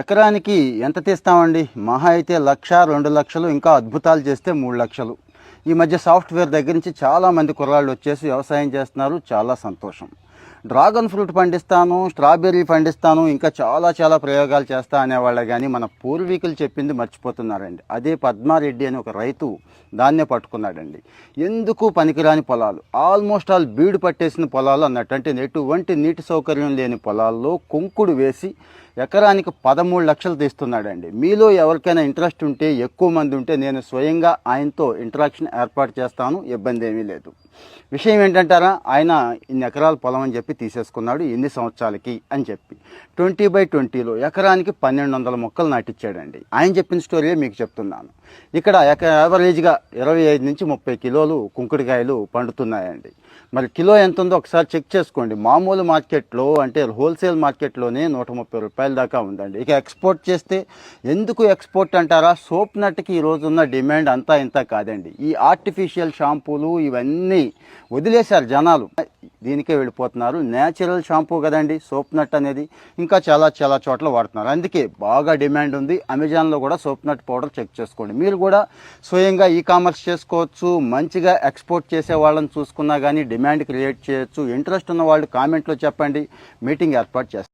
ఎకరానికి ఎంత తీస్తామండి? మహా అయితే లక్ష రెండు లక్షలు ఇంకా అద్భుతాలు చేస్తే మూడు లక్షలు. ఈ మధ్య సాఫ్ట్వేర్ దగ్గర నుంచి చాలామంది కుర్రాళ్ళు వచ్చేసి వ్యవసాయం చేస్తున్నారు. చాలా సంతోషం. డ్రాగన్ ఫ్రూట్ పండిస్తాను స్ట్రాబెర్రీ పండిస్తాను ఇంకా చాలా చాలా ప్రయోగాలు చేస్తా అనేవాళ్ళే కానీ మన పూర్వీకులు చెప్పింది మర్చిపోతున్నారండి. అదే పద్మారెడ్డి అని ఒక రైతు దాన్నే పట్టుకున్నాడండి. ఎందుకు పనికిరాని పొలాలు? ఆల్మోస్ట్ ఆల్ బీడు పట్టేసిన పొలాలు అన్నట్టు. అంటే ఎటువంటి నీటి సౌకర్యం లేని పొలాల్లో కుంకుడు వేసి ఎకరానికి పదమూడు లక్షలు తీస్తున్నాడండి. మీలో ఎవరికైనా ఇంట్రెస్ట్ ఉంటే ఎక్కువ మంది ఉంటే నేను స్వయంగా ఆయనతో ఇంటరాక్షన్ ఏర్పాటు చేస్తాను ఇబ్బంది ఏమీ లేదు. విషయం ఏంటంటారా? ఆయన ఇన్ని ఎకరాల పొలం అని చెప్పి తీసేసుకున్నాడు ఎన్ని సంవత్సరాలకి అని చెప్పి. ట్వంటీ బై ట్వంటీలో ఎకరానికి పన్నెండు వందల మొక్కలు నాటిచ్చాడండి. ఆయన చెప్పిన స్టోరీయే మీకు చెప్తున్నాను. ఇక్కడ ఎక యావరేజ్గా ఇరవై ఐదు నుంచి ముప్పై కిలోలు కుంకుడికాయలు పండుతున్నాయండి. మరి కిలో ఎంత ఉందో ఒకసారి చెక్ చేసుకోండి. మామూలు మార్కెట్లో అంటే హోల్సేల్ మార్కెట్లోనే నూట ముప్పై రూపాయలు దాకా ఉందండి. ఇక ఎక్స్పోర్ట్ చేస్తే ఎందుకు ఎక్స్పోర్ట్ అంటారా? సోప్ నట్కి ఈ ఉన్న డిమాండ్ అంతా ఇంత కాదండి. ఈ ఆర్టిఫిషియల్ షాంపూలు ఇవన్నీ వదిలేశారు జనాలు. దీనికే వెళ్ళిపోతున్నారు. న్యాచురల్ షాంపూ కదండి సోప్ నట్ అనేది. ఇంకా చాలా చాలా చోట్ల వాడుతున్నారు. అందుకే బాగా డిమాండ్ ఉంది. అమెజాన్లో కూడా సోప్ నట్ పౌడర్ చెక్ చేసుకోండి. మీరు కూడా స్వయంగా ఈ కామర్స్ చేసుకోవచ్చు. మంచిగా ఎక్స్పోర్ట్ చేసే వాళ్ళని చూసుకున్నా కానీ డిమాండ్ క్రియేట్ చేయొచ్చు. ఇంట్రెస్ట్ ఉన్న వాళ్ళు కామెంట్లో చెప్పండి. మీటింగ్ ఏర్పాటు చేస్తారు